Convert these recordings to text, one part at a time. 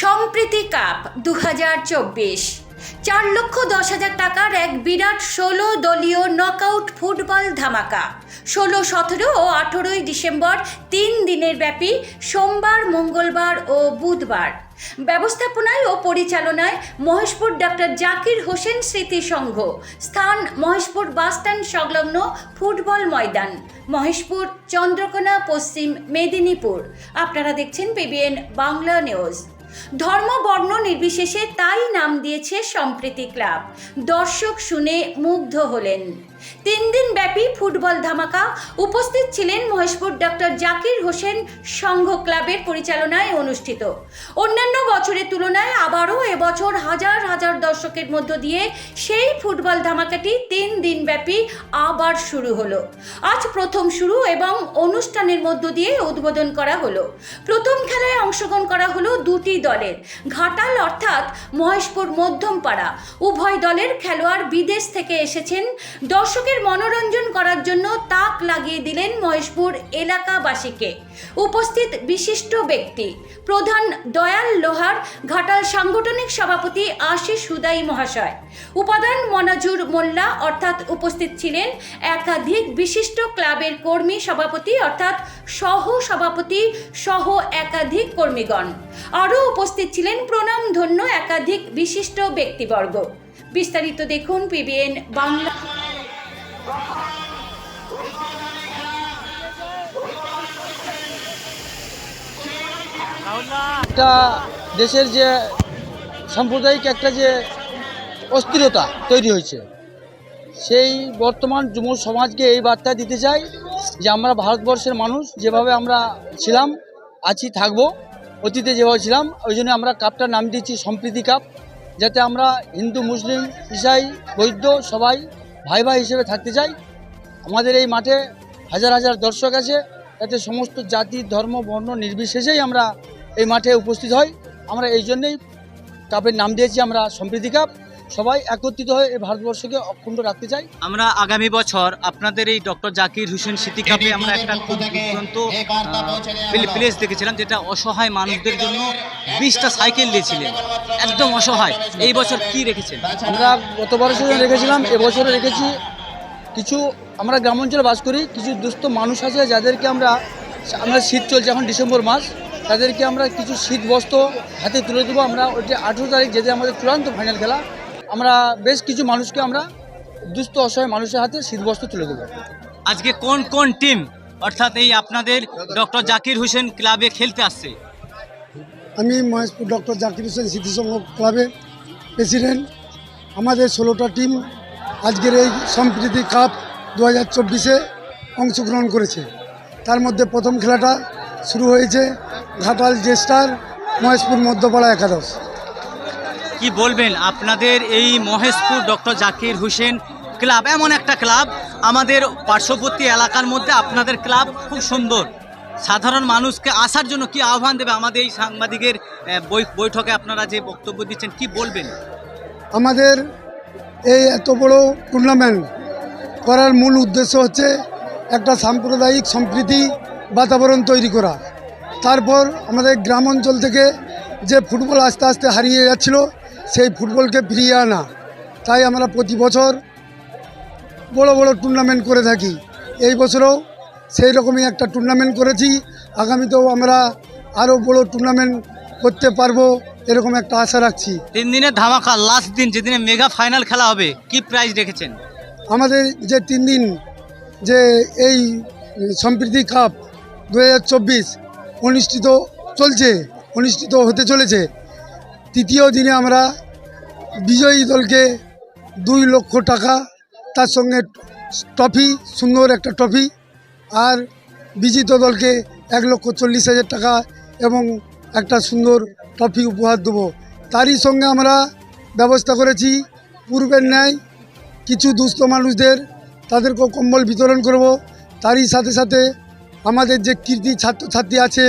সম্প্রীতি কাপ দু চার লক্ষ দশ হাজার টাকার এক বিরাট ষোলো দলীয় নকআউট ফুটবল ধামাকা। ষোলো, সতেরো ও আঠেরোই ডিসেম্বর তিন দিনের ব্যাপী সোমবার, মঙ্গলবার ও বুধবার। ব্যবস্থাপনায় ও পরিচালনায় মহেশপুর ডক্টর জাকির হোসেন স্মৃতি সংঘ স্থান মহেশপুর বাসস্ট্যান্ড সংলগ্ন ফুটবল ময়দান। মহেশপুর, চন্দ্রকোনা, পশ্চিম মেদিনীপুর। আপনারা দেখছেন পিবিএন বাংলা নিউজ। ধর্ম বর্ণ নির্বিশেষে তাই নাম দিয়েছে সম্প্রীতি ক্লাব। দর্শক শুনে মুগ্ধ হলেন। তিন দিন ব্যাপী ফুটবল ধামাকা। উপস্থিত ছিলেন মহেশপুর ডক্টর জাকির হোসেন সংঘ ক্লাবের পরিচালনায় অনুষ্ঠিত। অন্যান্য বছরের তুলনায় আবারও এবছর হাজার হাজার দর্শকের মধ্য দিয়ে সেই ফুটবল ধামাকাটি তিন দিন ব্যাপী আবার শুরু হলো। আজ প্রথম শুরু এবং অনুষ্ঠানের মধ্য দিয়ে উদ্বোধন করা হলো। প্রথম খেলায় অংশগ্রহণ করা হলো দুটি দলের। ঘাটাল অর্থাৎ মহেশপুর মধ্যমপাড়া। উভয় দলের খেলোয়াড় বিদেশ থেকে এসেছেন। দর্শকের মনোরঞ্জন করার জন্য তাক লাগিয়ে দিলেন মহেশপুর এলাকাবাসীকে। উপস্থিত বিশিষ্ট ব্যক্তি, প্রধান দয়াল লোহার, ঘাটাল সাংগঠনিক সভাপতি আশিস হুদাই মহাশয়। উপাদান মনাজুর মোল্লা অর্থাৎ উপস্থিত ছিলেন একাধিক বিশিষ্ট ক্লাবের কর্মী সভাপতি অর্থাৎ সহ সভাপতি সহ একাধিক কর্মীগণ। আরও উপস্থিত ছিলেন প্রণাম ধন্য একাধিক বিশিষ্ট ব্যক্তিবর্গ। বিস্তারিত দেখুন পিবিএন বাংলা। একটা দেশের যে সাম্প্রদায়িক একটা যে অস্থিরতা তৈরি হয়েছে, সেই বর্তমান যুব সমাজকে এই বার্তা দিতে চাই যে আমরা ভারতবর্ষের মানুষ যেভাবে আমরা ছিলাম, আছি, থাকব, অতীতে যেভাবে ছিলাম, ওই জন্য আমরা কাপটার নাম দিয়েছি সম্প্রীতি কাপ, যাতে আমরা হিন্দু, মুসলিম, ইসাই বৈদ্য সবাই ভাই ভাই হিসেবে থাকতে চাই। আমাদের এই মাঠে হাজার হাজার দর্শক আছে। যাতে সমস্ত জাতি, ধর্ম, বর্ণ নির্বিশেষেই আমরা এই মাঠে উপস্থিত হই। আমরা এই জন্যেই কাপের নাম দিয়েছি আমরা সম্প্রীতি কাপ। সবাই একত্রিত হয়ে এই ভারতবর্ষকে অক্ষুণ্ণ রাখতে চাই। আমরা আগামী বছর আপনাদের এই ডক্টর জাকির হোসেন স্মৃতি কাপে আমরা একটা খুব দুর্দান্ত প্লেস দেখেছিলাম যেটা অসহায় মানুষদের জন্য বিশটা সাইকেল দিয়েছিলেন। একদম অসহায়। এই বছর কি রেখেছেন? আমরা গত বছরে রেখেছিলাম এবছরে রেখেছি কিছু আমরা গ্রামাঞ্চলে বাস করি কিছু দুস্থ মানুষ আছে যাদেরকে আমরা আমরা শীত চলছে এখন ডিসেম্বর মাস। তাদেরকে আমরা কিছু শীত বস্ত্র হাতে তুলে দেবো। আমরা ওইটা আঠেরো তারিখ যেতে আমাদের চূড়ান্ত ফাইনাল খেলা আমরা বেশ কিছু মানুষকে আমরা দুস্থ অসহায় মানুষের হাতে শীত বস্ত্র তুলে দেবো। আজকে কোন কোন টিম অর্থাৎ এই আপনাদের ডক্টর জাকির হোসেন ক্লাবে খেলতে আসছে? আমি মহেশপুর ডক্টর জাকির হোসেন স্মৃতিসংঘ ক্লাবের প্রেসিডেন্ট আমাদের ষোলোটা টিম আজকের এই সম্প্রীতি কাপ দু হাজার চব্বিশে অংশগ্রহণ করেছে। তার মধ্যে প্রথম খেলাটা শুরু হয়েছে ঘাটাল জেস্টার মহেশপুর মধ্যপাড়া একাদশ। কি বলবেন? আপনাদের এই মহেশপুর ডক্টর জাকির হোসেন ক্লাব এমন একটা ক্লাব আমাদের পার্শ্ববর্তী এলাকার মধ্যে আপনাদের ক্লাব খুব সুন্দর। সাধারণ মানুষকে আসার জন্য কি আহ্বান দেবে? আমাদের এই সাংবাদিকের বৈঠকে আপনারা যে বক্তব্য দিচ্ছেন কি বলবেন? আমাদের এই এত বড় টুর্নামেন্ট করার মূল উদ্দেশ্য হচ্ছে একটা সাম্প্রদায়িক সম্প্রীতি বাতাবরণ তৈরি করা। তারপর আমাদের গ্রাম অঞ্চল থেকে যে ফুটবল আস্তে আস্তে হারিয়ে যাচ্ছিল সেই ফুটবলকে ফিরিয়ে আনা। তাই আমরা প্রতি বছর বড় বড় টুর্নামেন্ট করে থাকি। এই বছরও সেই রকমই একটা টুর্নামেন্ট করেছি। আগামীতেও আমরা আরও বড় টুর্নামেন্ট করতে পারব এরকম একটা আশা রাখছি। তিন দিনের ধামাকা লাস্ট দিন যেদিনে মেগা ফাইনাল খেলা হবে কি প্রাইজ রেখেছেন? আমাদের যে তিন দিন যে এই সম্প্রীতি কাপ দু হাজার চব্বিশ অনুষ্ঠিত চলছে, অনুষ্ঠিত হতে চলেছে। তৃতীয় দিনে আমরা বিজয়ী দলকে দুই লক্ষ টাকা, তার সঙ্গে ট্রফি, সুন্দর একটা ট্রফি, আর বিজিত দলকে এক লক্ষ চল্লিশ হাজার টাকা এবং একটা সুন্দর ট্রফি উপহার দেবো। তারই সঙ্গে আমরা ব্যবস্থা করেছি, পূর্বের ন্যায় কিছু দুস্থ মানুষদের, তাদেরকেও কম্বল বিতরণ করব। তারই সাথে সাথে আমাদের যে কৃতি ছাত্রছাত্রী আছে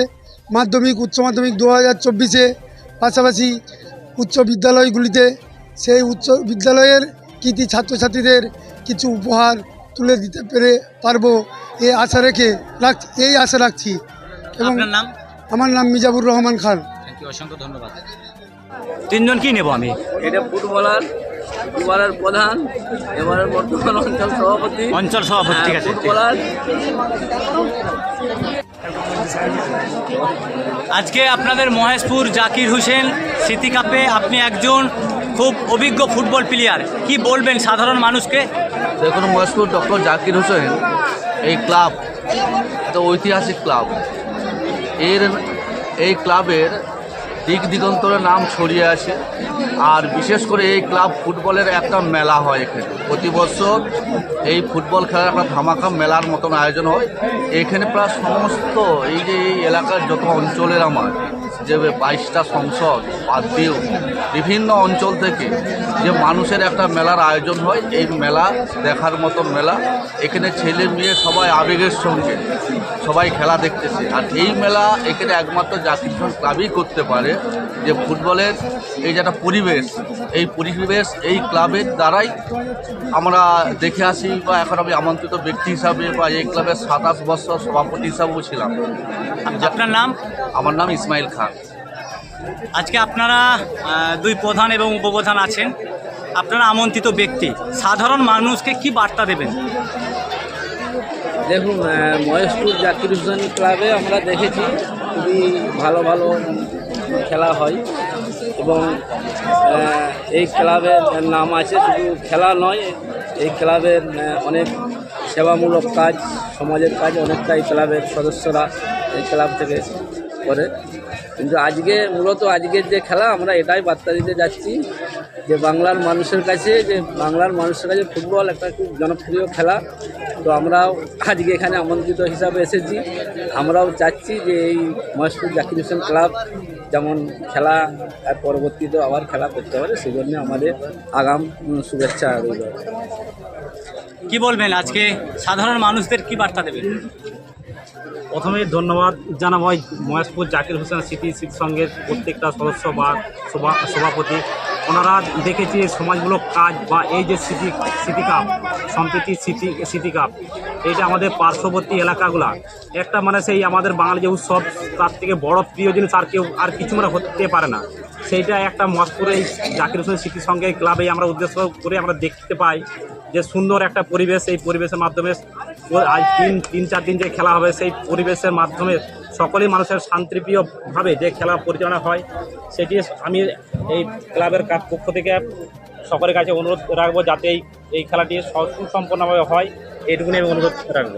মাধ্যমিক উচ্চ মাধ্যমিক দু হাজার চব্বিশে পাশাপাশি উচ্চ বিদ্যালয়গুলিতে সেই উচ্চ বিদ্যালয়ের কৃতি ছাত্রছাত্রীদের কিছু উপহার তুলে দিতে পেরে পারব এই আশা রেখে রাখ এই আশা রাখছি। এবং নাম? আমার নাম মিজাবুর রহমান খান। অসংখ্য ধন্যবাদ। তিনজন কি নেব আমি? এটা ফুটবলার এবারের প্রধান এবারের বর্তমান অঞ্চল সভাপতি। অঞ্চল সভাপতি ঠিক আছে। আজকে আপনাদের মহেশপুর জাকির হোসেন স্মৃতি কাপে আপনি একজন খুব অভিজ্ঞ ফুটবল প্লেয়ার কি বলবেন সাধারণ মানুষকে? দেখুন মহেশপুর ডক্টর জাকির হোসেন এই ক্লাব একটা ঐতিহাসিক ক্লাব। এর এই ক্লাবের দিক দিগন্তরে নাম ছড়িয়ে আছে। আর বিশেষ করে এই ক্লাব ফুটবলের একটা মেলা হয় এখানে। প্রতি বছর এই ফুটবল খেলার একটা ধামাকা মেলার মতন আয়োজন হয়। এখানে প্রায় সমস্ত এই যে এই এলাকার যত অঞ্চলের আমার যে বাইশটা সংসদ বাদ দিয়েও বিভিন্ন অঞ্চল থেকে যে মানুষের একটা মেলার আয়োজন হয় এই মেলা দেখার মতন মেলা। এখানে ছেলে মেয়ে সবাই আবেগের সঙ্গে সবাই খেলা দেখতেছে। আর এই মেলা এখানে একমাত্র জাতির ক্লাবই করতে পারে যে ফুটবলের এই যে একটা পরিবেশ এই পরিবেশ এই ক্লাবের দ্বারাই আমরা দেখে আসি বা এখন আমি আমন্ত্রিত ব্যক্তি হিসাবে বা এই ক্লাবের সাতাশ বছর সভাপতি হিসাবেও ছিলাম। আপনার নাম? আমার নাম ইসমাইল খান। আজকে আপনারা দুই প্রধান এবং উপপ্রধান আছেন। আপনারা আমন্ত্রিত ব্যক্তি। সাধারণ মানুষকে কি বার্তা দেবেন? দেখুন মহেশপুর জাকির হোসেন ক্লাবে আমরা দেখেছি খুবই ভালো ভালো খেলা হয় এবং এই ক্লাবের নাম আছে শুধু খেলা নয়, এই ক্লাবের অনেক সেবামূলক কাজ, সমাজের কাজ, অনেকটাই ক্লাবের সদস্যরা এই ক্লাব থেকে করে। কিন্তু আজকে, মূলত আজকের যে খেলা, আমরা এটাই বার্তা দিতে যাচ্ছি যে বাংলার মানুষের কাছে, যে বাংলার মানুষের কাছে ফুটবল একটা খুব জনপ্রিয় খেলা। তো আমরাও আজকে এখানে আমন্ত্রিত হিসাবে এসেছি। আমরাও চাচ্ছি যে এই মহেশপুর জাকির হোসেন ক্লাব যেমন খেলা আর পরবর্তীতে আবার খেলা করতে পারে সেই জন্য আমাদের আগাম শুভেচ্ছা রইল। কি বলবেন? আজকে সাধারণ মানুষদের কি বার্তা দেবেন? প্রথমে ধন্যবাদ জানাব মহেশপুর জাকির হোসেন স্মৃতি সংঘের প্রত্যেকটা সদস্য বা সভা সভাপতি। ওনারা দেখেছি সমাজমূলক কাজ বা এই যে স্মৃতি স্মৃতি কাপ, সম্প্রীতি স্মৃতি স্মৃতি কাপ, এইটা আমাদের পার্শ্ববর্তী এলাকাগুলা। একটা মানে সেই আমাদের বাঙালি যে উৎসব, তার থেকে বড় প্রিয় জিনিস আর কেউ, আর কিছু মানে হতে পারে না। সেইটা একটা মহেশপুরে এই জাকির হোসেন স্মৃতি সংঘে ক্লাবে আমরা উদ্দেশ্য করে আমরা দেখতে পাই যে সুন্দর একটা পরিবেশ, এই পরিবেশের মাধ্যমে আজ তিন তিন, চার দিন যে খেলা হবে, সেই পরিবেশের মাধ্যমে সকলেই মানুষের শান্তিপ্রিয়ভাবে যে খেলা পরিচালনা হয়, সেটি আমি এই ক্লাবের পক্ষ থেকে সকলের কাছে অনুরোধ রাখব যাতে এই এই খেলাটি সুসম্পন্নভাবে হয়। এটুকুনি আমি অনুরোধ রাখব।